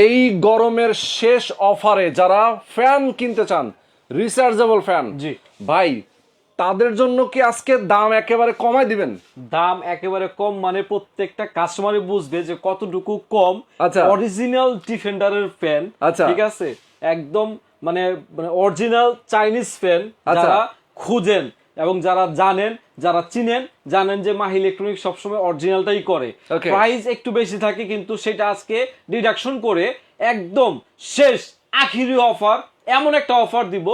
এই গরমের শেষ অফারে যারা ফ্যান কিনতে চান রিচার্জেবল ফ্যান জি। ভাই তাদের জন্য কি আজকে দাম একেবারে কমায় দিবেন দাম একেবারে কম মানে প্রত্যেকটা কাস্টমারই বুঝবে যে কতটুকু কম আচ্ছা। অরিজিনাল ডিফেন্ডারের ফ্যান আচ্ছা। ঠিক আছে একদম মানে মানে অরিজিনাল চাইনিজ ফ্যান আচ্ছা। যারা খুঁজেন এবং যারা জানেন যারা চিনেন জানেন যে মাহি ইলেকট্রনিক সবসময় অরিজিনালটাই করে. প্রাইস একটু বেশি থাকে কিন্তু সেটা আজকে ডিডাকশন করে একদম শেষ আখিরি অফার এমন একটা অফার দিব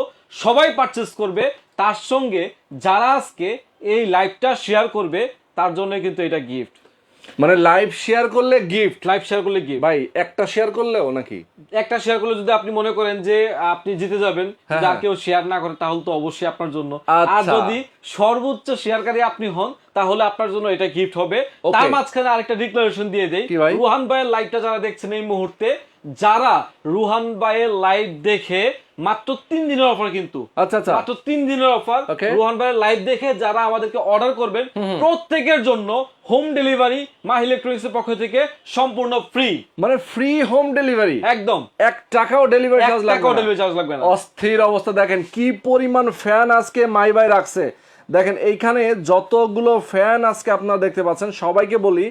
সবাই পারচেস করবে তার সঙ্গে যারা আজকে এই লাইভটা শেয়ার করবে তার জন্য কিন্তু এটা গিফট মানে লাইভ শেয়ার করলে গিফট লাইভ শেয়ার করলে গিফট ভাই একটা শেয়ার করলেও নাকি একটা শেয়ার করলে যদি আপনি মনে করেন যে আপনি জিতে যাবেন হ্যাঁ, যা হ্যাঁ। কেউ শেয়ার না করে তাহলে তো অবশ্যই আপনার জন্য আর আচ্ছা। যদি সর্বোচ্চ শেয়ারকারী আপনি হন তাহলে আপনার জন্য এটা গিফট হবে. তার মাঝখানে আরেকটা ডিক্লারেশন দিয়ে দেই? রুহান ভাইয়ের লাইভটা যারা দেখছেন এই মুহূর্তে যারা রুহান ভাইয়ের লাইভ দেখে মাত্র তিন দিনের অফার কিন্তু। আচ্ছা আচ্ছা। মাত্র তিন দিনের অফার. রুহান ভাইয়ের লাইভ দেখে যারা আমাদেরকে অর্ডার করবেন প্রত্যেকের জন্য হোম ডেলিভারি মা ইলেকট্রনিক্স এর পক্ষ থেকে সম্পূর্ণ ফ্রি মানে ফ্রি হোম ডেলিভারি একদম। এক টাকাও ডেলিভারি চার্জ লাগবে না। ডেলিভারি চার্জ লাগবে না। অস্থির অবস্থা। দেখেন কি পরিমাণ ফ্যান আজকে মাই বাই রাখছে। দেখেন এইখানে যতগুলো ফ্যান আজকে আপনারা দেখতে পাচ্ছেন সবাইকে বলি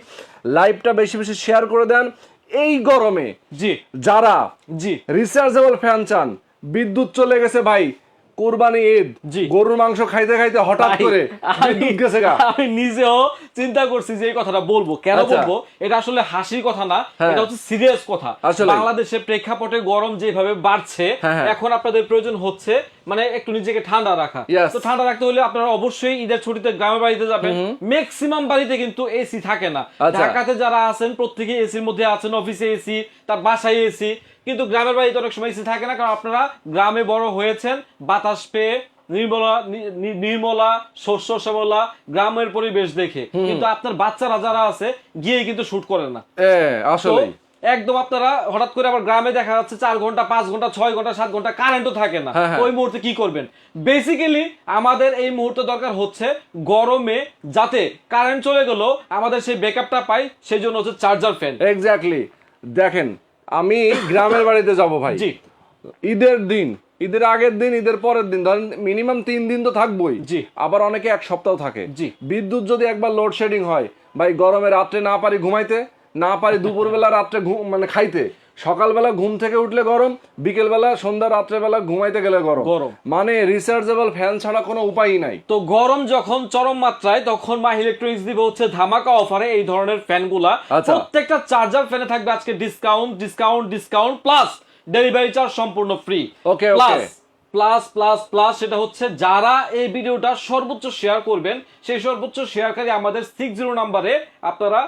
লাইভটা বেশি বেশি শেয়ার করে দেন। এই গরমে জি। যারা জি। রিচার্জেবল ফ্যান চান বিদ্যুৎ চলে গেছে ভাই। কোরবানি ঈদ। জি। গরুর মাংস খাইতে খাইতে হঠাৎ করে বিদ্যুৎ গেছে গা। আমি নিজেও চিন্তা করছি যে এই কথাটা বলব। কেন আচ্ছা। বলব? এটা আসলে হাসির কথা না হ্যাঁ। এটা হচ্ছে সিরিয়াস কথা। বাংলাদেশে প্রেক্ষাপটে গরম যেভাবে বাড়ছে হ্যাঁ, হ্যাঁ। এখন আপনাদের প্রয়োজন হচ্ছে মানে একটু নিজেকে ঠান্ডা রাখা। তো ঠান্ডা রাখতে হলে আপনারা অবশ্যই ঈদের ছুটিতে গ্রামের বাড়িতে যাবেন। ম্যাক্সিমাম বাড়িতে কিন্তু এসি থাকে না। আচ্ছা। ঢাকাতে যারা আছেন প্রত্যেকে এসির মধ্যে আছেন অফিসে এসি তার বাসায় এসি কিন্তু গ্রামের বাড়িতে অনেক সময় এসি থাকে না কারণ আপনারা গ্রামে বড় হয়েছেন বাতাস পেয়ে নির্মলা নির্মলা শস্য শ্যামলা গ্রামের পরিবেশ দেখে। কিন্তু আপনার বাচ্চারা যারা আছে গিয়ে কিন্তু শুট করে না। আসলে একদম আপনারা হঠাৎ করে আবার গ্রামে দেখা যাচ্ছে চার ঘণ্টা পাঁচ ঘণ্টা ছয় ঘণ্টা সাত ঘণ্টা কারেন্টও থাকে না। হ্যাঁ, হ্যাঁ। ওই মুহূর্তে কি করবেন? বেসিক্যালি আমাদের এই মুহূর্তে দরকার হচ্ছে গরমে যাতে কারেন্ট চলে গেল আমাদের সেই ব্যাকআপটা পাই সেই জন্য হচ্ছে চার্জার ফ্যান এক্স্যাক্টলি দেখেন আমি গ্রামের বাড়িতে যাব ভাই। জি। ঈদের দিন ঈদের আগের দিন ঈদের পরের দিন ধরেন মিনিমাম তিন দিন তো থাকবোই জি। আবার অনেকে এক সপ্তাহ থাকে জি। বিদ্যুৎ যদি একবার লোডশেডিং হয় ভাই গরমে রাত্রে না পারি ঘুমাইতে না পারি দুপুরবেলা রাত্রে মানে খাইতে সকালবেলা ঘুম থেকে উঠলে গরম বিকেলবেলা সন্ধ্যা রাত্রেবেলা ঘুমাইতে গেলে গরম গরম। মানে রিচার্জেবল ফ্যান ছাড়া কোনো উপায়ই নাই তো গরম যখন চরম মাত্রায় তখন মা ইলেকট্রনিক্স দিবে হচ্ছে ধামাকা অফারে এই ধরনের ফ্যানগুলা আচ্ছা। প্রত্যেকটা চার্জার ফ্যানে থাকবে আজকে discount discount discount plus delivery charge সম্পূর্ণ free okay plus plus plus plus সেটা হচ্ছে যারা এই ভিডিওটা সর্বোচ্চ শেয়ার করবেন সেই সর্বোচ্চ শেয়ারকারী আমাদের সিক্স জিরো নাম্বারে আপনারা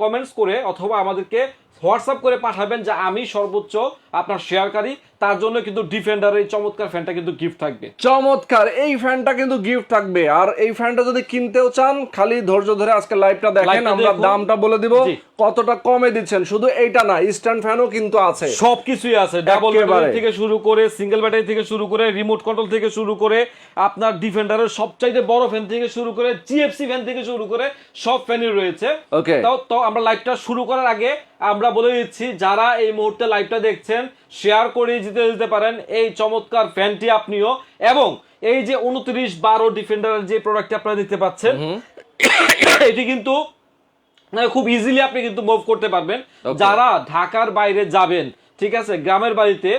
কমেন্টস করে অথবা আমাদেরকে হোয়াটসঅ্যাপ করে পাঠাবেন যে আমি সর্বোচ্চ আপনার শেয়ারকারী তার জন্য কিন্তু ডিফেন্ডারের এই চমৎকার ফ্যানটা কিন্তু গিফট থাকবে। চমৎকার এই ফ্যানটা কিন্তু গিফট থাকবে। আর এই ফ্যানটা যদি কিনতেও চান খালি ধৈর্য ধরে আজকে লাইভটা দেখেন আমরা দামটা বলে দিব কতটা কমে দিচ্ছেন শুধু এইটা না স্ট্যান্ড ফ্যানও কিন্তু আছে। সবকিছুই আছে। ডাবল ব্যাটারি থেকে শুরু করে সিঙ্গেল ব্যাটারি থেকে শুরু করে রিমোট কন্ট্রোল থেকে শুরু করে আপনার ডিফেন্ডারের সবচাইতে বড় ফ্যান থেকে শুরু করে জিএফসি ফ্যান থেকে শুরু করে সব ফ্যানই রয়েছে। Okay. তাও তো আমরা লাইভটা শুরু করার আগে আমরা বলে দিচ্ছি যারা এই মুহূর্তে লাইভটা দেখছেন শেয়ার করে জিতে দিতে পারেন। এই চমৎকার ফ্যানটি আপনিও। এবং এই যে উনত্রিশ বারো ডিফেন্ডারের যে প্রোডাক্টটি আপনারা দেখতে পাচ্ছেন এটি কিন্তু মানে খুব ইজিলি আপনি কিন্তু মুভ করতে পারবেন। যারা ঢাকার বাইরে যাবেন ঠিক আছে গ্রামের বাড়িতে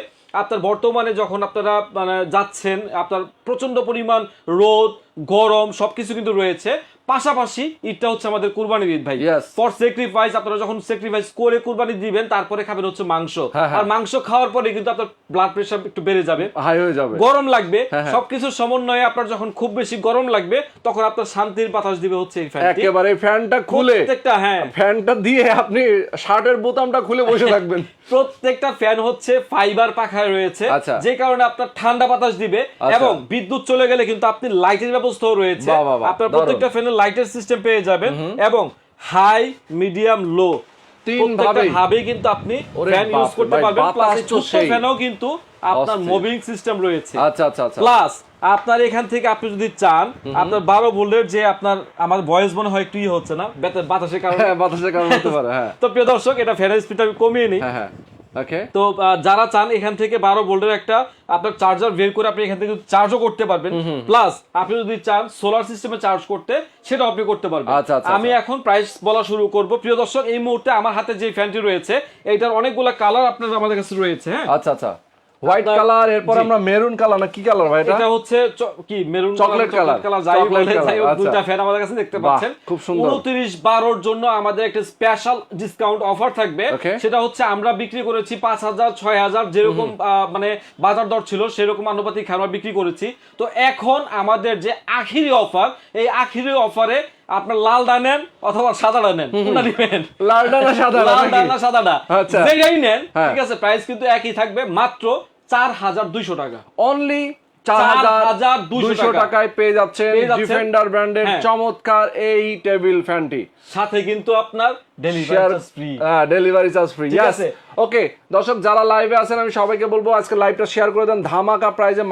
আপনার বর্তমানে যখন আপনারা মানে যাচ্ছেন আপনার প্রচণ্ড পরিমাণ রোদ গরম সবকিছু কিন্তু রয়েছে। পাশাপাশি ঈদটা হচ্ছে আমাদের কুরবানির ঈদ ভাই। ফর স্যাক্রিফাইস আপনারা যখন স্যাক্রিফাইস করে কুরবানি দিবেন তারপরে খাবেন হচ্ছে মাংস। হ্যাঁ, হ্যাঁ। আর মাংস খাওয়ার পরে কিন্তু আপনার ব্লাড প্রেশার একটু বেড়ে যাবে। হাই হয়ে যাবে। গরম লাগবে। হ্যাঁ। সবকিছুর সমন্বয়ে আপনার যখন খুব বেশি গরম লাগবে তখন আপনার শান্তির বাতাস দিবে হচ্ছে এই ফ্যানটি একেবারে ফ্যানটা খুলে। প্রত্যেকটা হ্যাঁ। ফ্যানটা দিয়ে আপনি শার্টের বোতামটা খুলে বসে থাকবেন। প্রত্যেকটা ফ্যান হচ্ছে ফাইবার পাখায় রয়েছে। আচ্ছা। যে কারণে আপনার ঠান্ডা বাতাস দিবে আচ্ছা। এবং বিদ্যুৎ চলে গেলে কিন্তু আপনি লাইটের ব্যবস্থাও রয়েছে। আপনার প্রত্যেকটা ফ্যানের লাইটের সিস্টেম পেয়ে যাবেন এবং হাই মিডিয়াম লো। ভাবেই। কিন্তু আপনি ফ্যান ইউজ করতে পারবেন প্লাস। ফ্যানও কিন্তু আপনার। মুভিং সিস্টেম রয়েছে। আচ্ছা আচ্ছা আচ্ছা। প্লাস আপনার এখান থেকে আপনি যদি চান আপনার বারো ভোল্টের যে আপনার আমার ভয়েস মনে হয় একটু ইয়ে হচ্ছে না বাতাসের কারণে। হ্যাঁ বাতাসের কারণ হতে পারে হ্যাঁ। তো প্রিয় দর্শক এটা ফ্যানের স্পিড আমি কমিয়ে নিই। হ্যাঁ হ্যাঁ। ওকে তো যারা চান এখান থেকে বারো ভোল্টের একটা আপনার চার্জার বের করে আপনি এখান থেকে চার্জও করতে পারবেন। প্লাস আপনি যদি চান সোলার সিস্টেমে চার্জ করতে সেটা আপনি করতে পারবেন। আচ্ছা, আচ্ছা, আমি এখন প্রাইস বলা শুরু করব। প্রিয় দর্শক এই মুহূর্তে আমার হাতে যে ফ্যানটি রয়েছে এইটার অনেকগুলো কালার আপনার আমাদের কাছে রয়েছে হ্যাঁ? আচ্ছা আচ্ছা। হোয়াইট কালার এরপর আমরা মেরুন কালার না কি কালার ভাই এটা এটা হচ্ছে কি মেরুন color. কালার। দুইটা ফ্যান আমাদের কাছে দেখতে পাচ্ছেন খুব সুন্দর। 29 12 জন্য আমাদের একটা স্পেশাল ডিসকাউন্ট অফার থাকবে সেটা হচ্ছে আমরা বিক্রি করেছি 5000 6000 যেরকম মানে বাজার দর ছিল সেরকম আনুপাতিক আমরা বিক্রি করেছি তো এখন আমাদের যে আখিরি অফার এই আখিরি অফারে আপনার লাল নেন অথবা সাদাটা নেন কোনটা নেবেন? লালটা না সাদা লাল না সাদাটা আচ্ছা। যেটাই নেন হ্যাঁ। ঠিক আছে প্রাইস কিন্তু একই থাকবে মাত্র চার হাজার দুইশো টাকা। অনলি চার হাজার 4,200 টাকায় পেয়ে যাচ্ছেন ডিফেন্ডার ব্র্যান্ডের হ্যাঁ। চমৎকার এই টেবিল ফ্যানটি। সাথে কিন্তু আপনার ডেলিভারি চার্জ ফ্রি ঠিক ওকে দর্শক যারা লাইভে আছেন আমি সবাইকে বলব আজকে লাইভটা শেয়ার করে দেন। ধামাকা প্রাইজে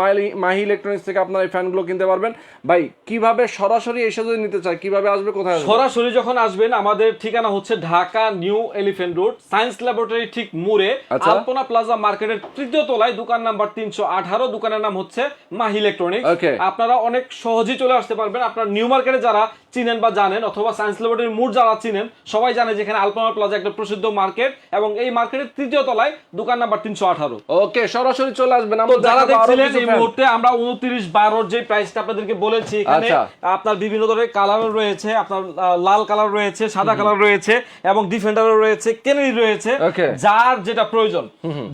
মাহি ইলেকট্রনিক্স থেকে আপনারা এই ফ্যানগুলো কিনতে পারবেন। ভাই কীভাবে সরাসরি এসে যদি নিতে চায় কীভাবে আসবে কোথায় সরাসরি যখন আসবেন আমাদের ঠিকানা হচ্ছে Dhaka new elephant road science laboratory ঠিক মুড়ে আচ্ছা। আলপনা প্লাজা মার্কেটের তৃতীয় তলায় দোকান নাম্বার তিনশো আঠারো দোকানের নাম হচ্ছে মাহি ইলেকট্রনিক্স. আপনারা অনেক সহজেই চলে আসতে পারবেন। আপনার নিউ মার্কেটে যারা চিনেন বা জানেন অথবা সায়েন্স ল্যাবরেটরির মুড যারা চিনেন সবাই জানে যেখানে আলপনা প্লাজা একটা প্রসিদ্ধ মার্কেট এবং এই মার্কেটের তৃতীয় তলায় দোকান নাম্বার তিনশো আঠারো। ওকে সরাসরি চলে আসবেন যারা দেখছিলেন এই মুহূর্তে আমরা উনত্রিশ বারোর যে প্রাইসটা আপনাদেরকে বলেছি এখানে আচ্ছা। আপনার বিভিন্ন ধরনের কালার রয়েছে আপনার লাল কালার রয়েছে সাদা কালার রয়েছে এবং ডিফেন্ডারও রয়েছে কেনেরি রয়েছে। যার যেটা প্রয়োজন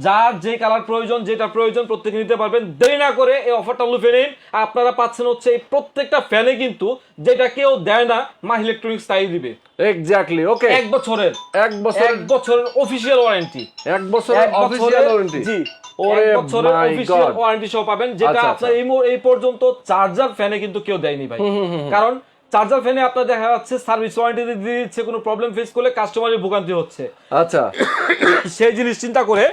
যার যে কালার প্রয়োজন যেটা প্রয়োজন প্রত্যেকে নিতে পারবেন। দেরি না করে এই অফারটা লুফে নিন। আপনারা পাচ্ছেন হচ্ছে এই প্রত্যেকটা ফ্যানে কিন্তু যেটা কেউ দেয় না মা ইলেকট্রনিক্স তাই দিবে। এক্স্যাক্টলি ওকে এক বছরের। এক বছর এক বছরের অফিসিয়াল ওয়ারেন্টি এক বছরের অফিসিয়াল ওয়ারেন্টি জি। ওরে এক বছরের অফিসিয়াল ওয়ারেন্টি সহ পাবেন যেটা আচ্ছা, আপনার এই এই পর্যন্ত চার্জার ফ্যানে কিন্তু কেউ দেয়নি ভাই। কারণ চার্জার ফ্যানে আপনার দেখা যাচ্ছে সার্ভিস ওয়ারেন্টি দিয়ে দিচ্ছে কোনো প্রবলেম ফেস করলে কাস্টমারের ভোগান্তি হচ্ছে। আচ্ছা। সেই জিনিস চিন্তা করে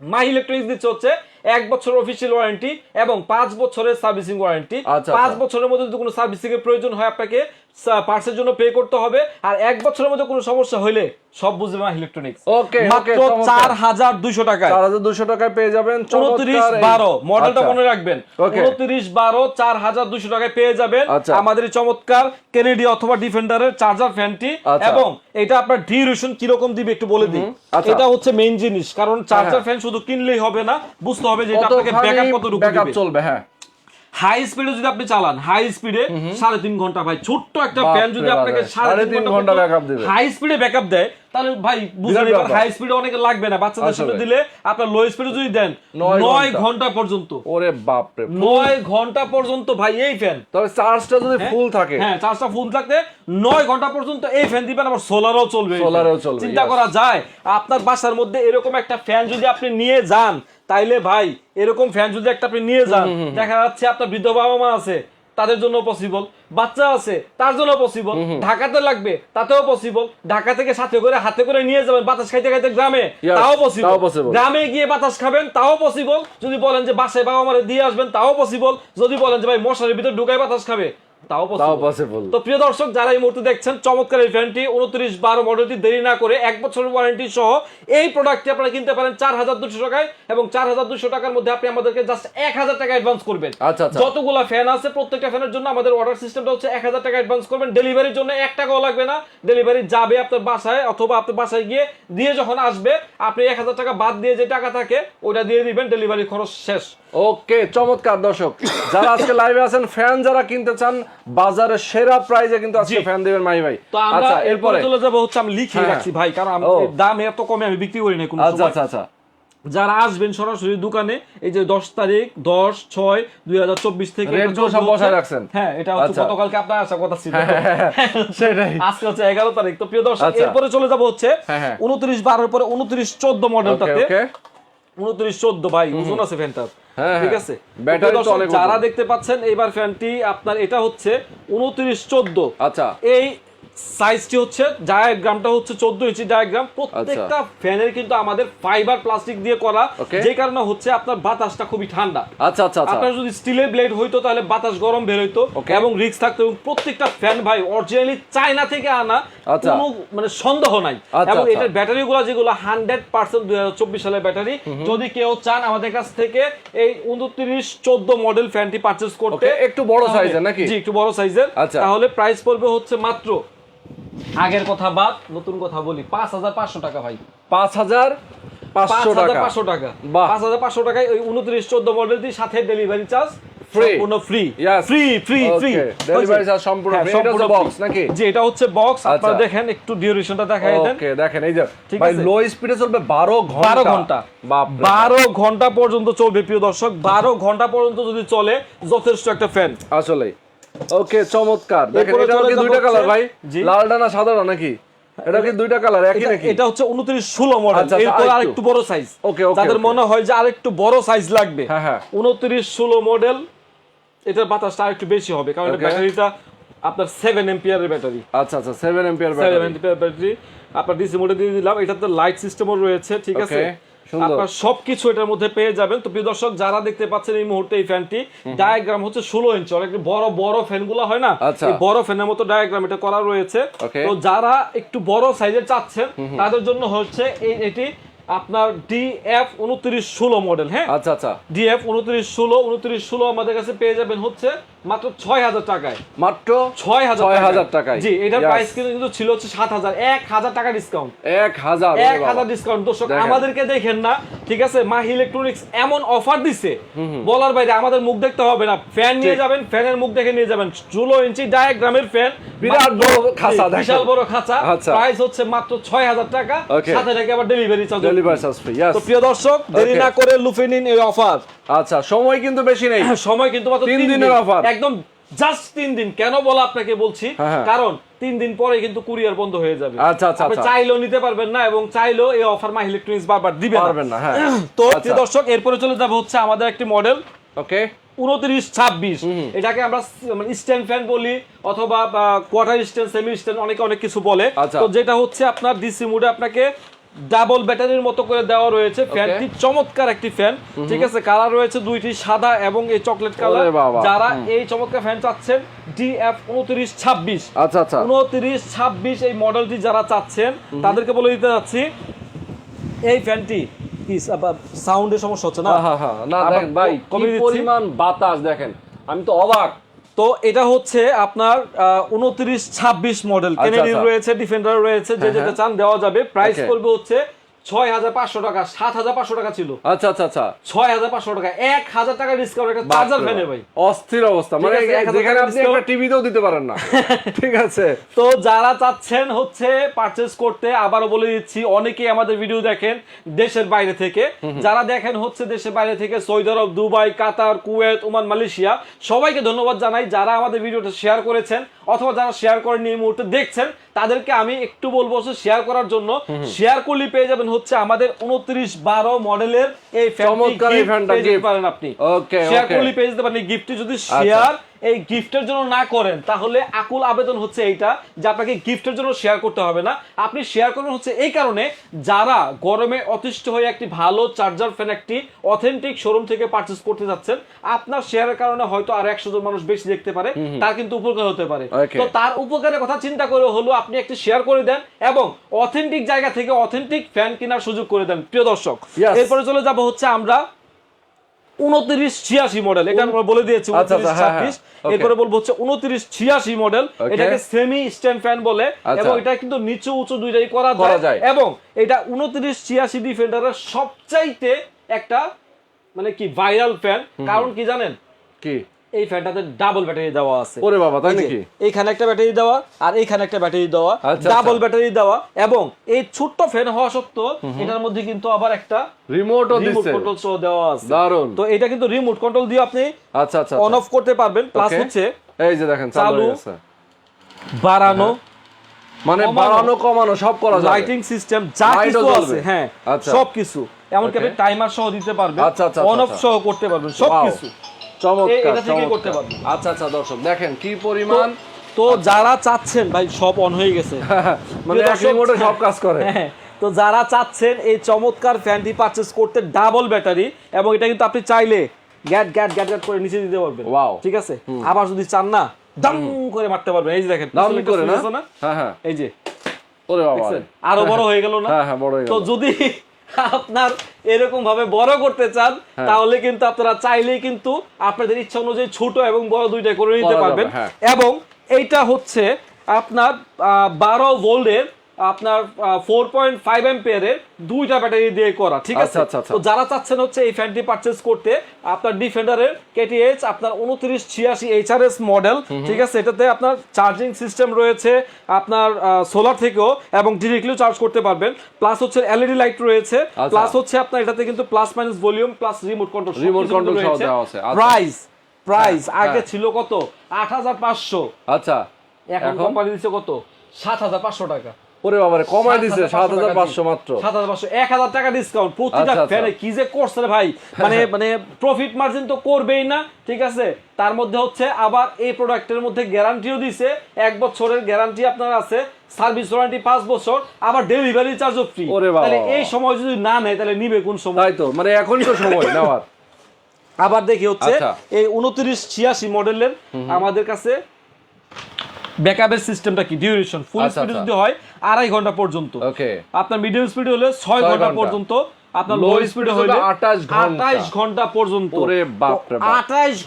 মাই ইলেকট্রনিক্স দিচ্ছে হচ্ছে এক বছর অফিসিয়াল ওয়ারেন্টি এবং পাঁচ বছরের সার্ভিসিং ওয়ারেন্টি আচ্ছা, পাঁচ আচ্ছা। বছরের মধ্যে যদি কোনো সার্ভিসিং এর প্রয়োজন হয় আপনাকে পার্টসের জন্য পে করতে হবে আর এক বছরের মধ্যে কোনো সমস্যা হলে সব বুঝবে মাই ইলেকট্রনিক্স Okay, মাত্র okay, চমৎকার। চার হাজার দুইশো টাকায় চার হাজার দুশো টাকায় পেয়ে যাবেন উনত্রিশ চমৎকার এই- বারো মডেলটা। মনে রাখবেন Okay. উনত্রিশ বারো চার হাজার দুশো টাকায় পেয়ে যাবেন আচ্ছা। আমাদের চমৎকার কেনেডি অথবা ডিফেন্ডারের চার্জার ফ্যানটি। এবং এটা আপনার ডিউরেশন কীরকম দিবে একটু বলে দিই আচ্ছা। এটা হচ্ছে মেইন জিনিস কারণ চার্জার হ্যাঁ। ফ্যান শুধু কিনলেই হবে না বুঝতে হবে যে এটা আপনাকে ব্যাকআপ কতটুকু backup দিবে চলবে হ্যাঁ হাই স্পিডে যদি আপনি চালান হাই স্পিডে সাড়ে তিন ঘণ্টা ভাই ছোট্ট একটা ফ্যান যদি আপনাকে সাড়ে তিন ঘণ্টা backup দিবে। হাই স্পিডে ব্যাকআপ দেয় তাহলে ভাই বুঝলেন এবার হাই স্পিডে অনেক লাগবে না বাচ্চাদের সামনে দিলে আপনার লো স্পিডে যদি দেন নয় ঘণ্টা। পর্যন্ত। ওরে বাপ রে নয় ঘণ্টা পর্যন্ত ভাই এই ফ্যান তবে চার্জটা যদি ফুল থাকে। হ্যাঁ চার্জটা ফুল থাকতে নয় ঘণ্টা পর্যন্ত এই ফ্যান দিবেন আবার সোলারও চলবে। Fan। চলবে, চিন্তা করা যায় আপনার বাসার মধ্যে এরকম একটা ফ্যান যদি আপনি নিয়ে যান তাইলে ভাই এরকম ফ্যান যদি একটা আপনি নিয়ে যান দেখা যাচ্ছে আপনার বৃদ্ধ বাবা মা আছে তাদের জন্য পসিবল বাচ্চা আছে তার জন্য পসিবল ঢাকাতে লাগবে তাতেও পসিবল ঢাকা থেকে সাথে করে হাতে করে নিয়ে যাবেন বাতাস খাইতে খাইতে গ্রামে তাও পসিবল গ্রামে গিয়ে বাতাস খাবেন তাও পসিবল যদি বলেন যে বাসায় বাবা মারে দিয়ে আসবেন তাও পসিবল যদি বলেন যে ভাই মশারির ভিতরে ঢুকাই বাতাস খাবে তাও পসিবল তো প্রিয় দর্শক যারা এই মুহূর্তে দেখছেন চমৎকার এই ফ্যানটি উনত্রিশ বারো মডেলটি দেরি না করে এক বছরের ওয়ারেন্টি সহ এই প্রোডাক্টটি আপনারা কিনতে পারেন চার হাজার দুশো টাকায় এবং চার হাজার দুশো টাকার মধ্যে আপনি আমাদেরকে জাস্ট এক হাজার টাকা অ্যাডভান্স করবেন। আচ্ছা, আচ্ছা। যতগুলা ফ্যান আছে প্রত্যেকটা ফ্যানের জন্য আমাদের অর্ডার সিস্টেমটা হচ্ছে এক হাজার টাকা অ্যাডভান্স করবেন। ডেলিভারির জন্য এক টাকাও লাগবে না। ডেলিভারি যাবে আপনার বাসায় অথবা আপনার বাসায় গিয়ে দিয়ে যখন আসবে আপনি এক হাজার টাকা বাদ দিয়ে যে টাকা থাকে ওটা দিয়ে দিবেন ডেলিভারি খরচ শেষ। ওকে চমৎকার দর্শক যারা আজকে লাইভে আছেন ফ্যান যারা কিনতে চান বাজারে সেরা প্রাইজে কিন্তু আজকে ফ্যান দিবেন মাই ভাই তো আমরা আচ্ছা এরপরে চলে যাব হচ্ছে আমি লিখে হ্যাঁ। রাখছি ভাই কারণ আমি দাম এত কমে আমি বিক্রি করি না কোনো আচ্ছা সময়। আচ্ছা আচ্ছা যারা আসবেন সরাসরি দোকানে এই যে দশ তারিখ দশ ছয় দুই হাজার চব্বিশ থেকে। বসায় রাখছেন? হ্যাঁ এটা হচ্ছে আচ্ছা। গতকালকে আপনার আসা কথা ছিল সেটাই আজকে হচ্ছে এগারো তারিখ তো প্রিয় দর্শক আচ্ছা। এরপরে চলে যাব হচ্ছে হ্যাঁ, হ্যাঁ। উনত্রিশ বারোর পরে উনত্রিশ চোদ্দ মডেলটাতে উনত্রিশ চোদ্দ ভাই ওজন আছে ফ্যানটার হ্যাঁ, ঠিক হ্যাঁ। আছে? ব্যাটারি তো অনেক যারা দেখতে পাচ্ছেন এইবার ফ্যানটি আপনার এটা হচ্ছে উনত্রিশ চোদ্দ। আচ্ছা। এই সাইজটি হচ্ছে ডায়াগ্রামটা হচ্ছে চোদ্দ ইঞ্চি ডায়াগ্রাম প্রত্যেকটা ফ্যানের কিন্তু আমাদের ফাইবার প্লাস্টিক দিয়ে করা। যে কারণে হচ্ছে আপনার বাতাসটা খুবই ঠান্ডা। আচ্ছা আচ্ছা আচ্ছা। আপনার যদি স্টিলের ব্লেড হইতো তাহলে বাতাস গরম বের হইতো এবং রিক্স থাকতো এবং প্রত্যেকটা ফ্যান ভাই অরিজিনালি চায়না থেকে আনা আচ্ছা। কোনো মানে সন্দেহ নাই। আচ্ছা, এবং আচ্ছা। এটার ব্যাটারি গুলো যেগুলো হান্ড্রেড পার্সেন্ট দুই হাজার চব্বিশ সালের ব্যাটারি যদি কেউ চান আমাদের কাছ থেকে এই উনত্রিশ চোদ্দ মডেল ফ্যানটি পারচেস করতে একটু বড় সাইজের নাকি? জি একটু বড় সাইজের আচ্ছা। তাহলে প্রাইস পড়বে হচ্ছে মাত্র আগের কথা বাদ নতুন কথা বলি। পাঁচ হাজার পাঁচশো টাকা ভাই। পাঁচ হাজার পাঁচশো টাকা। পাঁচশো টাকা। পাঁচ হাজার পাঁচশো টাকায় ওই উনত্রিশ চোদ্দ মডেলটি সাথে ডেলিভারি চার্জ সম্পূর্ণ free free free free Okay, delivery সম্পূর্ণ free। এটা হচ্ছে box নাকি? জি এটা হচ্ছে বক্স আপনারা আচ্ছা। দেখেন একটু ডিউরেশনটা দেখাই দেন। ওকে দেখেন এই যে ঠিক ভাই আছে। লো স্পিডে চলবে বারো ঘণ্টা। বারো ঘণ্টা। বাপ বারো ঘণ্টা পর্যন্ত চলবে প্রিয় দর্শক। বারো ঘণ্টা পর্যন্ত যদি চলে যথেষ্ট একটা ফ্যান আসলে ওকে চমৎকার। দেখেন এটা কি দুইটা কালার ভাই। লালটা না সাদাটা নাকি এটা কি? দুইটা কালার একই নাকি? এটা হচ্ছে উনত্রিশ ষোলো মডেল এরপর আরেকটু। বড় সাইজ Okay, okay, তাদের মনে হয় যে আরেকটু বড় সাইজ লাগবে। হ্যাঁ, হ্যাঁ। উনত্রিশ ষোলো মডেল এটার বাতাসটা আরেকটু বেশি হবে কারণ এটা ব্যাটারিটা আপনার সেভেন এম্পিয়ারের ব্যাটারি আচ্ছা আচ্ছা seven ampere seven battery ampere battery আপনার ডিসি মোডে দিয়ে দিলাম এটাতে লাইট সিস্টেমও রয়েছে ঠিক আছে। আপনার সবকিছু এটার মধ্যে পেয়ে যাবেন। তো প্রিয় দর্শক যারা দেখতে পাচ্ছেন এই মুহূর্তে এই ফ্যানটি ডায়াগ্রাম হচ্ছে ষোলো ইঞ্চ অনেক বড় বড় ফ্যানগুলো হয় না? আচ্ছা। বড় ফ্যানের মতো ডায়াগ্রাম এটা করা রয়েছে। তো যারা একটু বড় সাইজের চাচ্ছেন তাদের জন্য হচ্ছে এই এটি আপনার ডিএফ উনত্রিশ ষোলো মডেল হ্যাঁ? আচ্ছা আচ্ছা। ডিএফ উনত্রিশ ষোলো উনত্রিশ ষোলো আমাদের কাছে পেয়ে যাবেন হচ্ছে মাত্র ছয় হাজার টাকায়। মাত্র ছয় হাজার ছয় হাজার টাকায়। জি এটার প্রাইস কিন্তু ছিল হচ্ছে সাত হাজার। এক হাজার টাকা ডিসকাউন্ট এক হাজার এক হাজার ডিসকাউন্ট দর্শক আমাদেরকে দেখেন না ঠিক আছে? মাহি ইলেকট্রনিক্স এমন অফার দিছে। বলার বাইরে আমাদের মুখ দেখতে হবে না। ফ্যান নিয়ে। যাবেন ফ্যানের মুখ দেখে নিয়ে যাবেন। ষোলো ইঞ্চি ডায়াগ্রামের ফ্যান বিরাট বড় খাঁচা বিশাল বড় খাঁচা। আচ্ছা। প্রাইস হচ্ছে মাত্র ছয় হাজার টাকা. সাথে থেকে আবার delivery charge delivery charge free তো প্রিয় দর্শক দেরি না করে লুফে নিন এই অফার। আচ্ছা সময় কিন্তু বেশি নেই। সময় কিন্তু মাত্র তিন তিন দিনের দিন। offer। একদম জাস্ট তিন দিন। কেন বলা আপনাকে বলছি? হ্যাঁ, হ্যাঁ। কারণ তিন দিন পরে কিন্তু কুরিয়ার বন্ধ হয়ে যাবে। আচ্ছা, আচ্ছা, আপনি আচ্ছা। চাইলেও নিতে পারবেন না এবং চাইলেও এই অফার মাই ইলেকট্রনিক্স বারবার দিবে পারবেন না হ্যাঁ। তো আচ্ছা। প্রিয় দর্শক এরপরে চলে যাবে হচ্ছে আমাদের একটি মডেল ওকে উনত্রিশ ছাব্বিশ। এটাকে আমরা স্ট্যান্ড ফ্যান বলি অথবা কোয়ার্টার স্ট্যান্ড সেমি স্ট্যান্ড অনেকে অনেক কিছু বলে। আচ্ছা। তো যেটা হচ্ছে আপনার ডিসি মুডে আপনাকে ডাবল ব্যাটারির মতো করে দেওয়া রয়েছে ফ্যানটি চমৎকার একটি ফ্যান। ঠিক আছে কালার রয়েছে দুইটি সাদা এবং এই চকলেট কালার। যারা এই চমৎকার ফ্যান চাচ্ছেন ডিএফ উনত্রিশ ছাব্বিশ। আচ্ছা আচ্ছা। উনত্রিশ ছাব্বিশ এই মডেলটি যারা চাচ্ছেন তাদেরকে বলে দিতে যাচ্ছি এই ফ্যানটি কি সাউন্ডের সমস্যা হচ্ছে না? হ্যাঁ হ্যাঁ না দেখেন ভাই পরিমাণ বাতাস দেখেন। আমি তো অবাক। তো এটা হচ্ছে আপনার উনত্রিশ ছাব্বিশ মডেল আচ্ছা, আচ্ছা। রয়েছে ডিফেন্ডার রয়েছে যে হ্যাঁ, যেটা হ্যাঁ। চান দেওয়া যাবে প্রাইস করবে হচ্ছে ছয় হাজার পাঁচশো টাকা সাত হাজার পাঁচশো টাকা ছিল। আচ্ছা আচ্ছা আচ্ছা। ছয় হাজার পাঁচশো টাকা এক হাজার টাকা ডিসকাউন্ট একটা চার্জার ফ্যানে ভাই। অস্থির অবস্থা। মানে যেখানে আপনি একটা টিভিতেও দিতে পারেন না। ঠিক আছে। তো যারা চাচ্ছেন হচ্ছে পারচেস করতে আবারও বলে দিচ্ছি অনেকেই আমাদের ভিডিও দেখেন দেশের বাইরে থেকে। যারা দেখেন হচ্ছে দেশের বাইরে থেকে Saudi Arab Dubai Qatar Kuwait Oman Malaysia সবাইকে ধন্যবাদ জানাই যারা আমাদের ভিডিওটা শেয়ার করেছেন অথবা যারা শেয়ার করেননি এই মুহূর্তে দেখছেন তাদেরকে আমি একটু বলব শেয়ার করার জন্য। শেয়ার করলে পেয়ে যাবেন হচ্ছে আমাদের উনত্রিশ বারো মডেলের এই ফ্যানটা। পারেন আপনি শেয়ার করলি আচ্ছা। পেয়ে যেতে পারেন গিফটটি যদি শেয়ার এই গিফটের জন্য না করেন তাহলে আকুল আবেদন হচ্ছে এইটা যে আপনাকে গিফটের জন্য শেয়ার করতে হবে না। আপনি শেয়ার করবেন হচ্ছে এই কারণে যারা গরমে অতিষ্ঠ হয়ে একটি ভালো চার্জার ফ্যান একটি অথেন্টিক শোরুম থেকে পারচেস করতে যাচ্ছেন আপনার শেয়ারের কারণে হয়তো আর একশো জন মানুষ বেশি দেখতে পারে তার কিন্তু উপকার হতে পারে। তো তার উপকারের কথা চিন্তা করে হলো আপনি একটি শেয়ার করে দেন এবং অথেন্টিক জায়গা থেকে অথেন্টিক ফ্যান কেনার সুযোগ করে দেন প্রিয় দর্শক। এরপরে চলে যাব হচ্ছে আমরা উনত্রিশ ছিয়াশি মডেল এটা আমরা বলে দিয়েছি আচ্ছা, উনত্রিশ আচ্ছা, হ্যাঁ, ছাব্বিশ হ্যাঁ। এরপরে বলব হচ্ছে উনত্রিশ ছিয়াশি মডেল. এটাকে সেমি স্ট্যান্ড ফ্যান বলে আচ্ছা। এবং এটা কিন্তু নিচু উঁচু দুইটাই করা যায়। এবং এটা উনত্রিশ ছিয়াশি ডিফেন্ডারের সবচাইতে একটা মানে কি ভাইরাল ফ্যান কারণ কি জানেন কি এই ফ্যানটাতে ডাবল ব্যাটারি দেওয়া আছে। ওরে বাবা তাই নাকি? এইখানে একটা ব্যাটারি দেওয়া আর এইখানে একটা ব্যাটারি দেওয়া। আচ্ছা, ডাবল আচ্ছা। ব্যাটারি দেওয়া। এবং এই ছোট্ট ফ্যান হওয়া সত্ত্বেও এটার মধ্যে কিন্তু আবার একটা রিমোটও রিমোট কন্ট্রোল সহ দেওয়া আছে। দারুণ তো এটা কিন্তু রিমোট কন্ট্রোল দিয়ে আপনি আচ্ছা আচ্ছা অন অফ করতে পারবেন। প্লাস হচ্ছে এই যে দেখেন চালু চালু, হয়ে বাড়ানো মানে বাড়ানো কমানো সব করা যায় লাইটিং সিস্টেম যা কিছু আছে হ্যাঁ আচ্ছা। সবকিছু। এমনকি আপনি টাইমার সহ দিতে পারবেন। আচ্ছা, আচ্ছা, অন অফ আচ্ছা। সহ করতে পারবেন। সবকিছু। চমৎকার চমৎকার। আচ্ছা আচ্ছা দর্শক দেখেন কি পরিমাণ তো যারা চাচ্ছেন ভাই সব অন হয়ে গেছে। মানে এক রিমোটে সব কাজ করে। হ্যাঁ, তো যারা চাচ্ছেন এই চমৎকার ফ্যানটি পারচেস করতে ডাবল ব্যাটারি এবং এটা কিন্তু আপনি চাইলে গ্যাট গ্যাট গ্যাট গ্যাট করে নিচে দিতে পারবেন। Wow. ঠিক আছে? আবার যদি চান না দাম করে মারতে পারবেন। এই যে দেখেন দাম করে না? হ্যাঁ হ্যাঁ। এই যে। ওরে বাবা। আরও বড় হয়ে গেল না? হ্যাঁ হ্যাঁ বড় হয়ে তো যদি আপনার এরকম ভাবে বড় করতে চান হ্যাঁ। তাহলে কিন্তু আপনারা চাইলেই কিন্তু আপনাদের ইচ্ছা অনুযায়ী ছোট এবং বড় দুইটা করে নিতে পারবেন হ্যাঁ। এবং এইটা হচ্ছে আপনার বারো ভোল্টের আপনার ফোর পয়েন্ট ফাইভ এম্পিয়ারের দুইটা ব্যাটারি দিয়ে করা ঠিক আছে আচ্ছা, আচ্ছা, আচ্ছা। তো যারা চাচ্ছেন হচ্ছে এই ফ্যানটি পারচেস করতে আপনার ডিফেন্ডারের কেটিএইচ আপনার উনত্রিশ ছিয়াশি এইচআরএস মডেল ঠিক আছে এটাতে আপনার চার্জিং সিস্টেম রয়েছে আপনার সোলার থেকেও এবং ডিরেক্টলিও চার্জ করতে পারবেন প্লাস হচ্ছে এলইডি লাইট রয়েছে আচ্ছা। প্লাস হচ্ছে আপনার এটাতে কিন্তু plus minus volume plus remote control remote control সহ দেওয়া আছে, আচ্ছা। প্রাইস প্রাইস আগে হ্যাঁ। ছিল কত আট হাজার পাঁচশো আচ্ছা এখন এখন? কোম্পানি দিচ্ছে কত সাত হাজার পাঁচশো টাকা ওরে বাবারে কমায় দিছে সাত হাজার পাঁচশো মাত্র। সাত হাজার পাঁচশো এক হাজার টাকা ডিসকাউন্ট প্রতিটা আচ্ছা, আচ্ছা। ফ্যানে কি যে করছে ভাই? মানে মানে প্রফিট মার্জিন তো করবেই না ঠিক আছে? তার মধ্যে হচ্ছে আবার এই প্রোডাক্টের মধ্যে গ্যারান্টিও দিছে। এক বছরের গ্যারান্টি আপনার আছে সার্ভিস ওয়ারেন্টি পাঁচ বছর আবার ডেলিভারি চার্জও ফ্রি। তাহলে এই সময় যদি না নেয় তাহলে নিবে কোন সময়? তাই তো মানে এখনই তো সময় নেওয়ার। আবার দেখি হচ্ছে আচ্ছা। এই উনত্রিশ ছিয়াশি মডেলের আমাদের কাছে ব্যাকআপের সিস্টেমটা কি? ডিউরেশন ফুল স্পিডে। যদি হয় আড়াই ঘণ্টা পর্যন্ত। ওকে আপনার মিডিয়াম স্পিড হলে ছয় ঘণ্টা। পর্যন্ত আপনার লো স্পিডে হলে হলে 28 ঘণ্টা। পর্যন্ত। ওরে বাপ। রে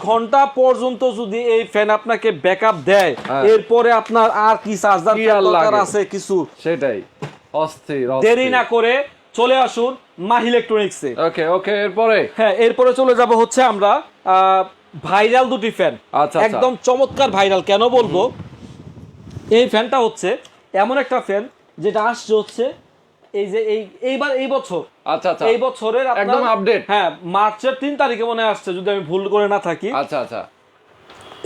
ঘণ্টা পর্যন্ত যদি এই ফ্যান আপনাকে ব্যাকআপ দেয় হ্যাঁ। এরপরে আপনার আর কি চার্জার দরকার আছে কিছু? সেটাই। অস্থির দেরি না করে চলে আসুন মাহ ইলেকট্রনিক্সে ওকে ওকে এরপরে? হ্যাঁ এরপরে চলে যাব হচ্ছে আমরা ভাইরাল দুটি ফ্যান আচ্ছা, আচ্ছা। একদম চমৎকার ভাইরাল কেন বলব? এই ফ্যানটা হচ্ছে এমন একটা ফ্যান যেটা আসছে হচ্ছে এই যে এই এইবার এই বছর। আচ্ছা আচ্ছা। এই বছরের একদম update। হ্যাঁ মার্চের তিন তারিখে মনে আসছে যদি আমি ভুল করে না থাকি। আচ্ছা আচ্ছা।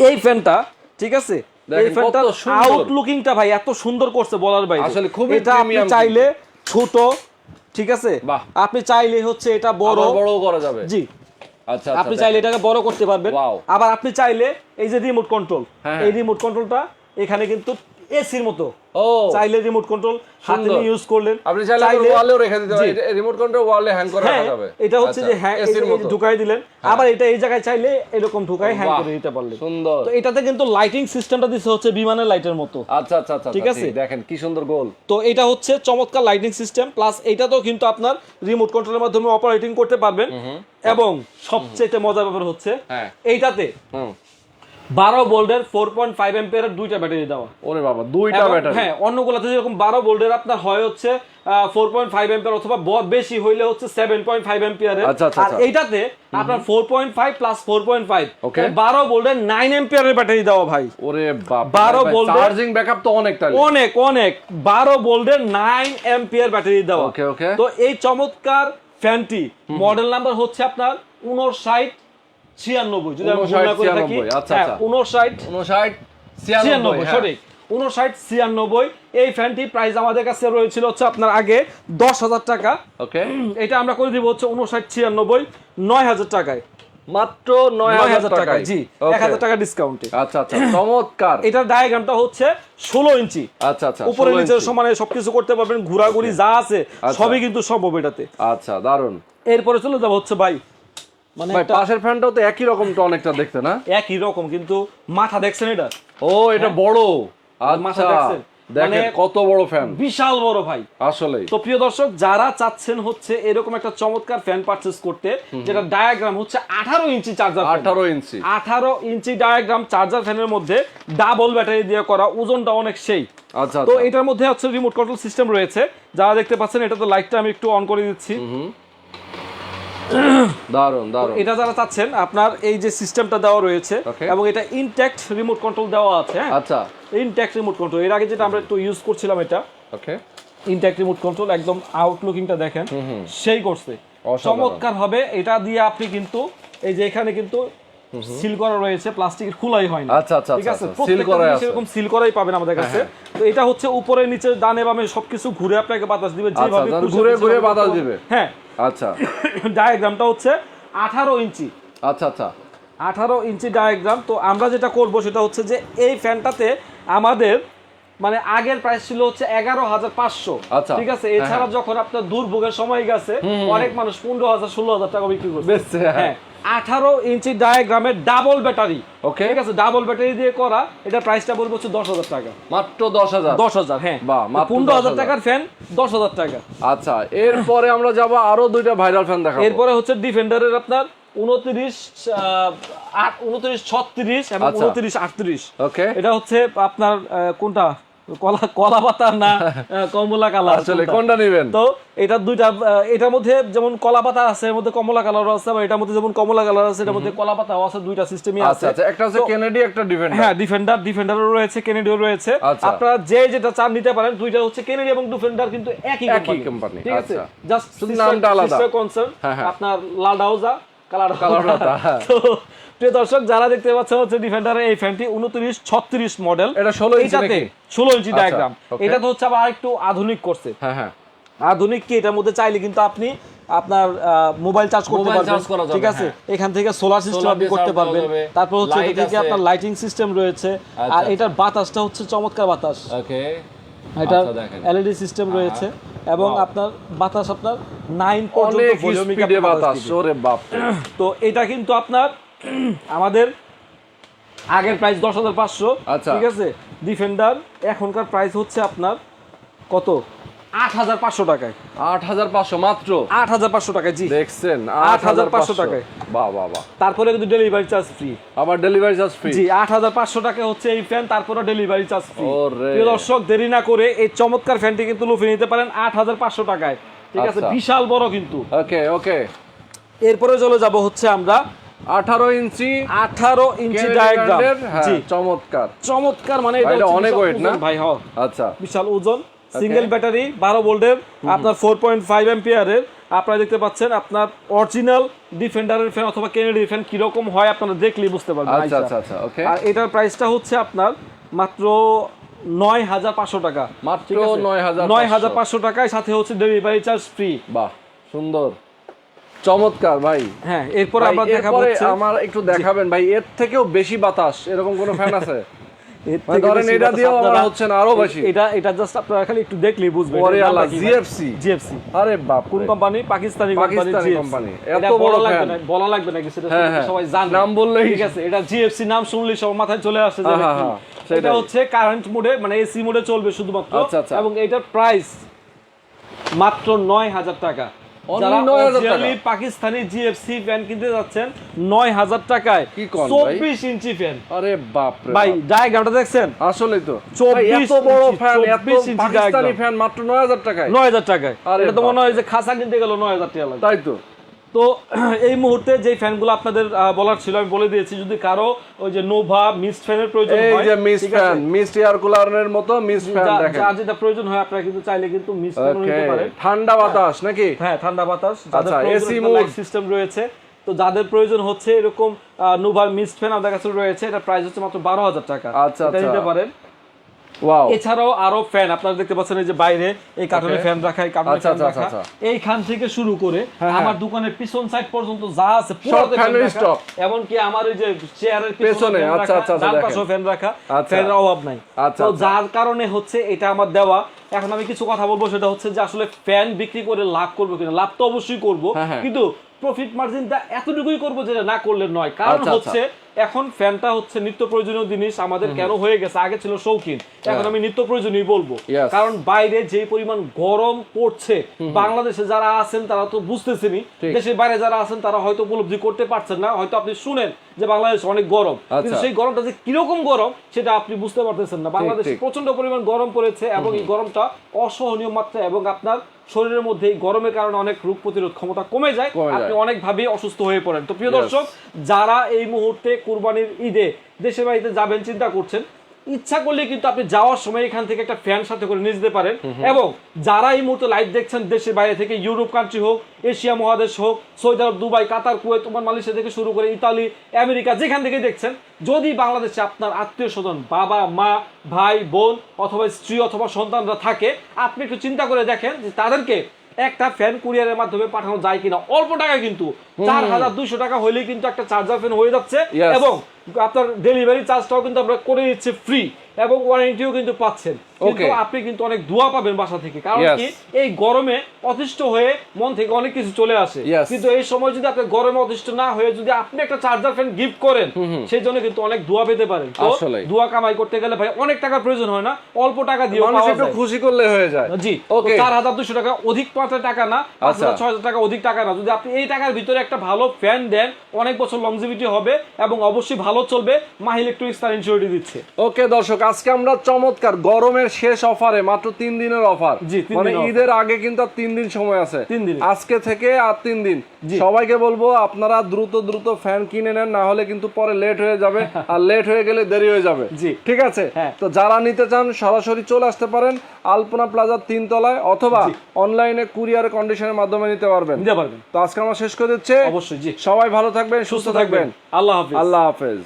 এই ফ্যানটা ঠিক আছে? এই ফ্যানটা কত সুন্দর। আউটলুকিংটা ভাই এত সুন্দর করছে বলার বাইরে। আসলে খুবই এটা আপনি চাইলে ছোট ঠিক আছে। আপনি চাইলে হচ্ছে এটা বড়। বড় করা যাবে। জি। আচ্ছা আপনি আচ্ছা চাইলে এটাকে বড় করতে পারবেন। আবার আপনি চাইলে এই যে রিমোট কন্ট্রোল হ্যাঁ। এই রিমোট কন্ট্রোলটা এখানে কিন্তু এসির মতো। ও। চাইলে রিমোট কন্ট্রোল হাতে সুন্দর। ইউজ করলেন। আপনি চাইলে ওয়ালেও রেখে দিতে। পারেন। রিমোট কন্ট্রোল ওয়ালে হ্যাং করে হ্যাঁ রাখা যাবে এটা হচ্ছে আচ্ছা, যে হ্যাঁ এসির মতো। ঢুকাই দিলেন। আবার এটা এই জায়গায় চাইলে এরকম ঢুকাই হ্যাং করে দিতে পারলেন। সুন্দর। তো এটাতে কিন্তু লাইটিং সিস্টেমটা দিচ্ছে হচ্ছে বিমানের লাইটের মতো। আচ্ছা আচ্ছা আচ্ছা ঠিক আচ্ছা, আছে? দেখেন কি সুন্দর গোল। তো এটা হচ্ছে চমৎকার লাইটিং সিস্টেম প্লাস এটাতেও কিন্তু আপনার রিমোট কন্ট্রোলের মাধ্যমে অপারেটিং করতে পারবেন। এবং সবচেয়ে মজার ব্যাপার হচ্ছে হ্যাঁ। এইটাতে বারো ভোল্টের ফোর পয়েন্ট ফাইভ এম্পিয়ারের দুইটা ব্যাটারি দেওয়া। ওরে বাবা দুইটা ব্যাটারি হ্যাঁ অন্যগুলোতে যেরকম বারো ভোল্টের আপনার হয় হচ্ছে ফোর পয়েন্ট ফাইভ এম্পিয়ার অথবা বেশি হইলে হচ্ছে সেভেন পয়েন্ট ফাইভ এম্পিয়ারের আর আচ্ছা। এইটাতে আপনার four point five plus four point five. বারো ভোল্টের নাইন এম্পিয়ারের ব্যাটারি দেওয়া ভাই। ওরে 12 ভোল্টের- চার্জিং ব্যাকআপ তো অনেক অনেক অনেক। বারো ভোল্টের নাইন এম্পিয়ার ব্যাটারি দেওয়া। Okay, okay. তো এই চমৎকার ফ্যানটি মডেল নাম্বার হচ্ছে আপনার উনষাট ছিয়ানব্বই যদি আমি ভুল না করে থাকি 59, আচ্ছা, হ্যাঁ আচ্ছা। উনষাট ছিয়ানব্বই 96 হ্যাঁ। সঠিক। উনষাট ছিয়ানব্বই এই ফ্যানটি প্রাইস আমাদের কাছে রয়েছিল হচ্ছে আপনার আগে দশ হাজার টাকা। ওকে। এটা আমরা করে দিব হচ্ছে উনষাট ছিয়ানব্বই নয় হাজার টাকায়। মাত্র নয় 9000 হাজার টাকায় জি এক হাজার টাকা ডিসকাউন্টে আচ্ছা আচ্ছা চমৎকার। এটার ডায়াগ্রামটা হচ্ছে ষোলো ইঞ্চি। আচ্ছা আচ্ছা উপরে 16 নিচের ইঞ্চি। সমানে সবকিছু করতে পারবেন ঘোরাঘুরি যা আছে আচ্ছা। সবই কিন্তু সম্ভব এটাতে। আচ্ছা দারুণ এরপরে চলে যাব হচ্ছে ভাই মানে পাশের ফ্যানটাও তো একই রকম তো অনেকটা দেখতে না? একই রকম কিন্তু মাথা দেখছেন এটা? ও এটা বড়। মাথা আচ্ছা দেখছেন? দেখেন মানে- কত বড় ফ্যান বিশাল বড় ভাই। আসলে। তো প্রিয় দর্শক যারা চাচ্ছেন হচ্ছে এরকম একটা চমৎকার ফ্যান পারচেজ করতে যেটা ডায়াগ্রাম হচ্ছে আঠারো ইঞ্চি চার্জার আঠারো ইঞ্চি। আঠারো ইঞ্চি ডায়াগ্রাম চার্জার ফ্যানের মধ্যে ডাবল ব্যাটারি দিয়ে করা ওজনটা অনেক সেই। আচ্ছা তো আচ্ছা। এটার মধ্যে হচ্ছে রিমোট কন্ট্রোল সিস্টেম রয়েছে। যারা দেখতে পাচ্ছেন এটা তো লাইটটা আমি একটু অন করে দিচ্ছি। দারুণ দারুণ এটা যারা চাচ্ছেন আপনার এই যে সিস্টেমটা দেওয়া রয়েছে এবং এটা ইনট্যাক্ট রিমোট কন্ট্রোল দেওয়া আছে হ্যাঁ? আচ্ছা। ইনট্যাক্ট রিমোট কন্ট্রোল এর আগে যেটা আমরা একটু ইউজ করছিলাম এটা ওকে ইনট্যাক্ট রিমোট কন্ট্রোল একদম আউটলুকিংটা দেখেন সেই করছে। চমৎকার হবে এটা দিয়ে আপনি কিন্তু এই যে এখানে কিন্তু সিল করা রয়েছে প্লাস্টিকের খোলাই হয় না। আচ্ছা, আচ্ছা, ঠিক আচ্ছা, আছে? আচ্ছা, প্রত্যেকটা করাই জিনিস আছে। হ্যাঁ, এরকম সিল করাই পাবেন আমাদের কাছে। তো এটা হচ্ছে উপরে নিচে ডানে বামে সবকিছু ঘুরে আপনাকে বাতাস দিবে আচ্ছা, যেভাবে ঘুরে ঘুরে বাতাস দিবে। হ্যাঁ। আচ্ছা। ডায়াগ্রামটা হচ্ছে আঠারো ইঞ্চি। আচ্ছা আচ্ছা। আঠারো ইঞ্চি ডায়াগ্রাম তো আমরা যেটা করব সেটা হচ্ছে যে এই ফ্যানটাতে আমাদের মানে আগের প্রাইস ছিল হচ্ছে এগারো হাজার পাঁচশো। আচ্ছা। ঠিক আছে? হ্যাঁ, এছাড়া হ্যাঁ। যখন আপনার দুর্ভোগের সময় গেছে অনেক মানুষ পনেরো হাজার ষোলো হাজার টাকা বিক্রি করছে। বেচছে, হ্যাঁ। আঠারো ইঞ্চি ডায়াগ্রামের ডাবল ব্যাটারি ওকে ঠিক আছে? ডাবল ব্যাটারি দিয়ে করা এটা প্রাইসটা বলব হচ্ছে দশ হাজার টাকা। মাত্র দশ হাজার? দশ হাজার হ্যাঁ। বা পনেরো হাজার টাকার ফ্যান দশ হাজার টাকা। আচ্ছা এরপরে আমরা যাব আরও দুইটা ভাইরাল ফ্যান দেখাবো। এরপরে হচ্ছে ডিফেন্ডারের আপনার উনত্রিশ উনত্রিশ ছত্রিশ এবং আচ্ছা। উনত্রিশ আটত্রিশ। ওকে এটা হচ্ছে আপনার কোনটা? কলা কলা পাতা না কমলা কালার আসলে কোনটা নেবেন তো এটা দুইটা এটার মধ্যে যেমন কলা পাতা আছে এর মধ্যে কমলা কালার আছে আবার এটার মধ্যে যেমন কমলা কালার আছে এটার মধ্যে কলা পাতাও আছে দুইটা সিস্টেমই আচ্ছা আছে আচ্ছা একটা হচ্ছে কেনেডি একটা ডিফেন্ডার হ্যাঁ ডিফেন্ডার ডিফেন্ডারও রয়েছে কেনেডিও রয়েছে আচ্ছা। আপনারা যে যেটা চান নিতে পারেন দুইটা হচ্ছে কেনেডি এবং ডিফেন্ডার কিন্তু একই কোম্পানি ঠিক আছে আচ্ছা। জাস্ট নামটা আলাদা। কনসার্ন হ্যাঁ, হ্যাঁ। আপনার লালডাও যা কালার কালার হ্যাঁ। তো প্রিয় দর্শক যারা দেখতে পাচ্ছেন হচ্ছে ডিফেন্ডারের এই ফ্যানটি উনত্রিশ ছত্রিশ মডেল এটা 16 ইঞ্চি এটাতে নাকি? ষোলো ইঞ্চি আচ্ছা, ডায়াগ্রাম এটা তো হচ্ছে আবার একটু আধুনিক করছে। হ্যাঁ হ্যাঁ। আধুনিক কি? এটার মধ্যে চাইলে কিন্তু আপনি আপনার মোবাইল চার্জ করতে পারবেন। ঠিক আছে? হ্যাঁ। এখান থেকে সোলার সিস্টেম আপনি করতে পারবেন। তারপর হচ্ছে এটা থেকে আপনার লাইটিং সিস্টেম রয়েছে। আর আচ্ছা। এটার বাতাসটা হচ্ছে চমৎকার বাতাস। ওকে। এটা আচ্ছা। এলইডি সিস্টেম রয়েছে এবং আপনার বাতাস আপনার 9 পর্যন্ত ভলিউমিক বাতাস ওরে বাপ। তো এটা কিন্তু আপনার আমাদের আগের প্রাইস দশ হাজার পাঁচশো আচ্ছা। ঠিক আছে? ডিফেন্ডার এখনকার প্রাইস হচ্ছে আপনার কত? আট হাজার পাঁচশো টাকায়। আট হাজার পাঁচশো মাত্র? আট হাজার পাঁচশো টাকায় জি। দেখছেন 8,500 টাকায়। বাহ বাহ বাহ। তারপরে কিন্তু ডেলিভারি চার্জ ফ্রি আবার ডেলিভারি চার্জ ফ্রি জি আট হাজার পাঁচশো টাকা হচ্ছে এই ফ্যান তারপরে ডেলিভারি চার্জ ফ্রি প্রিয় দর্শক দেরি না করে এই চমৎকার ফ্যানটি কিন্তু লুফে নিতে পারেন আট হাজার পাঁচশো টাকায়। ঠিক আছে? আচ্ছা। বিশাল বড় কিন্তু। ওকে ওকে এরপরে চলে যাব হচ্ছে আমরা আঠারো ইঞ্চি আঠারো ইঞ্চি ডায়াগ্রাম হ্যাঁ, চমৎকার। চমৎকার মানে এটা অনেক weight না? ভাই হ আচ্ছা। বিশাল ওজন সিঙ্গেল ব্যাটারি বারো ভোল্টের আপনার ফোর পয়েন্ট ফাইভ এম্পিয়ারের আপনারা দেখতে পাচ্ছেন আপনার অরিজিনাল ডিফেন্ডারের ফ্যান অথবা কেনেডি ফ্যান কীরকম হয় আপনারা দেখলেই বুঝতে পারবেন আচ্ছা আচ্ছা আচ্ছা ওকে আর এটার প্রাইসটা হচ্ছে আপনার মাত্র নয় হাজার পাঁচশো টাকা। মাত্র আছে? 9,500 নয় হাজার পাঁচশো টাকায় সাথে হচ্ছে ডেলিভারি চার্জ ফ্রি বাহ সুন্দর। চমৎকার ভাই হ্যাঁ এরপর আমরা দেখাবো আমার একটু দেখাবেন ভাই এর থেকেও বেশি বাতাস এরকম কোন ফ্যান আছে এর মানে থেকে ধরেন এটা দিয়েও আমার হচ্ছে না, আরও বেশি। এটা এটা জাস্ট আপনারা খালি একটু দেখলেই বুঝবেন ওরে আল্লাহ? GFC GFC আরে বাপ কোন company Pakistani company Pakistani company. এত বড় লাগবে। না বলা লাগবে না কিছু হ্যাঁ, হ্যাঁ। সবাই জানে নাম বললেই- ঠিক আছে এটা জিএফসি নাম শুনলেই সবার মাথায় চলে আসে যে হ্যাঁ, হ্যাঁ। এটা হচ্ছে কারেন্ট মোডে মানে এসি মোডে চলবে শুধুমাত্র আচ্ছা, আচ্ছা। এবং এটার প্রাইস মাত্র নয় হাজার টাকা Only যারা 9,000 টাকা? originally পাকিস্তানি জিএফসি ফ্যান কিনতে যাচ্ছেন নয় হাজার টাকায়। কি চব্বিশ ইঞ্চি ফ্যান আরে বাপ। ভাই। ডায়াগ্রামটা দেখছেন? আসলে তো। চব্বিশ বড় ফ্যান 24 ইঞ্চি ফ্যান মাত্র 9000 টাকায়। নয় হাজার টাকায়। আর এটা তো মনে হয় যে খাসা কিনতে গেল নয় হাজার টাকা তাই তো। তো এই মুহূর্তে যে ফ্যানগুলো আপনাদের বলার ছিল আমি বলে দিয়েছি যদি কারও ওই যে নোভা মিস্ট ফ্যানের প্রয়োজন হয় এই যে মিস ঠিক আছে? ফ্যান মিস্ট এয়ার কুলারের মতো মিস ফ্যান দেখেন যার যেটা প্রয়োজন হয় আপনারা কিন্তু চাইলে কিন্তু মিস ফ্যান নিতে পারেন ঠান্ডা বাতাস নাকি হ্যাঁ ঠান্ডা বাতাস যাদের আচ্ছা, mode। লাইট সিস্টেম রয়েছে তো যাদের প্রয়োজন হচ্ছে এরকম নোভার মিস্ট ফ্যান আমাদের কাছে রয়েছে এটা প্রাইস হচ্ছে মাত্র বারো হাজার টাকা আচ্ছা, এটা আচ্ছা। নিতে পারেন এছাড়াও আরও ফ্যান আপনারা দেখতে পাচ্ছেন এই যে বাইরে এই কার্টুনে ফ্যান রাখা এই কার্টুনে আচ্ছা, ফ্যান আচ্ছা, রাখা আচ্ছা। এইখান থেকে শুরু করে হ্যাঁ, আমার হ্যাঁ। দোকানের পিছন সাইড পর্যন্ত যা আছে পুরোতে ফ্যান রাখা। stock। এমনকি আমার ওই যে চেয়ারের পিছনে আচ্ছা, আচ্ছা, আচ্ছা, ডান দেখেন। পাশেও ফ্যান রাখা। ফ্যানের অভাব নাই তো। যার কারণে হচ্ছে এটা আমার দেওয়া এখন আমি কিছু কথা বলব সেটা হচ্ছে যে আসলে ফ্যান বিক্রি করে লাভ করব কিনা লাভ তো অবশ্যই করব হ্যাঁ। কিন্তু প্রফিট মার্জিনটা এতটুকুই করব যেটা না করলে নয় কারণ। হচ্ছে এখন ফ্যানটা হচ্ছে নিত্য প্রয়োজনীয় জিনিস আমাদের কেন হয়ে গেছে? আগে ছিল শৌখিন এখন আমি নিত্য প্রয়োজনীয় বলব কারণ বাইরে যে পরিমাণ গরম পড়ছে বাংলাদেশে যারা আছেন তারা তো বুঝতেছেনি দেশের বাইরে যারা আছেন তারা হয়তো উপলব্ধি করতে পারছেন না। হয়তো আপনি শুনেন যে বাংলাদেশ অনেক গরম। কিন্তু আচ্ছা। সেই গরমটা যে কীরকম গরম সেটা আপনি বুঝতে পারতেছেন না। বাংলাদেশে প্রচণ্ড পরিমাণ গরম পড়েছে এবং এই গরমটা অসহনীয় মাত্রা এবং আপনার শরীরের মধ্যে এই গরমের কারণে অনেক রোগ প্রতিরোধ ক্ষমতা কমে যায়। কমে যায়। আপনি অনেকভাবে অসুস্থ হয়ে পড়েন। তো প্রিয় দর্শক যারা এই মুহূর্তে কুরবানির ঈদে দেশের বাড়িতে যাবেন চিন্তা করছেন। ইচ্ছা করলে কিন্তু আপনি যাওয়ার সময় এখান থেকে একটা ফ্যান সাথে করে নিয়ে যেতে পারেন। এবং যারা এই মুহূর্তে লাইভ দেখছেন দেশের বাইরে থেকে ইউরোপ কান্ট্রি হোক এশিয়া মহাদেশ হোক Saudi Arab Dubai Qatar Kuwait Oman Malaysia থেকে শুরু করে ইতালি আমেরিকা যেখান থেকে দেখছেন যদি বাংলাদেশে আপনার আত্মীয় স্বজন বাবা মা ভাই বোন অথবা স্ত্রী অথবা সন্তানরা থাকে আপনি একটু চিন্তা করে দেখেন যে তাদেরকে একটা ফ্যান কুরিয়ারের মাধ্যমে পাঠানো যায় কিনা? অল্প টাকা কিন্তু। চার হাজার দুইশো টাকা হলেই কিন্তু একটা চার্জার ফ্যান হয়ে যাচ্ছে এবং আপনার ডেলিভারি চার্জটাও কিন্তু আমরা করে দিচ্ছি ফ্রি এবং ওয়ারেন্টিও কিন্তু পাচ্ছেন। কিন্তু আপনি কিন্তু অনেক দোয়া পাবেন বাসা থেকে কারণ কি এই গরমে অতিষ্ঠ হয়ে মন থেকে অনেক কিছু চলে আসে। কিন্তু এই সময় যদি আপনি গরমে অতিষ্ঠ না হয়ে যদি আপনি একটা চার্জার ফ্যান গিফট করেন সেই জন্য কিন্তু অনেক দোয়া পেতে পারেন। তো আসলেই। কামাই করতে গেলে ভাই অনেক টাকার প্রয়োজন হয় না অল্প টাকা দিয়ে মানুষ একটু খুশি করলে হয়ে যায়। জি ওকে চার হাজার দুশো টাকা অধিক পাঁচ হাজার টাকা না পাঁচ আচ্ছা। হাজার ছয় হাজার টাকা অধিক টাকা না। যদি আপনি এই টাকার ভিতরে একটা ভালো ফ্যান দেন অনেক বছর লংজিভিটি হবে এবং অবশ্যই ভালো চলবে মাহ ইলেকট্রনিক্স তার ইনসিউরিটি দিচ্ছে। ওকে দর্শক আজকে আমরা চমৎকার গরমের শেষ অফারে মাত্র তিন দিনের অফার। জি, মানে ঈদের আগে কিন্তু আর তিন দিন সময় আছে। তিন দিন। আজকে থেকে আর তিন দিন। সবাইকে বলব আপনারা দ্রুত দ্রুত ফ্যান কিনে নেন না হলে কিন্তু পরে লেট হয়ে যাবে আর লেট হয়ে গেলে দেরি হয়ে যাবে। জি। ঠিক আছে? হ্যাঁ। তো যারা নিতে চান সরাসরি চলে আসতে পারেন আলপনা প্লাজার তিন তলায় অথবা অনলাইনে কুরিয়ার কন্ডিশনের মাধ্যমে নিতে পারবেন। নিতে পারবেন। তো আজকে আমরা শেষ করে দিচ্ছি। অবশ্যই জি। সবাই ভালো থাকবেন সুস্থ থাকবেন। আল্লাহ হাফিজ। আল্লাহ হাফেজ।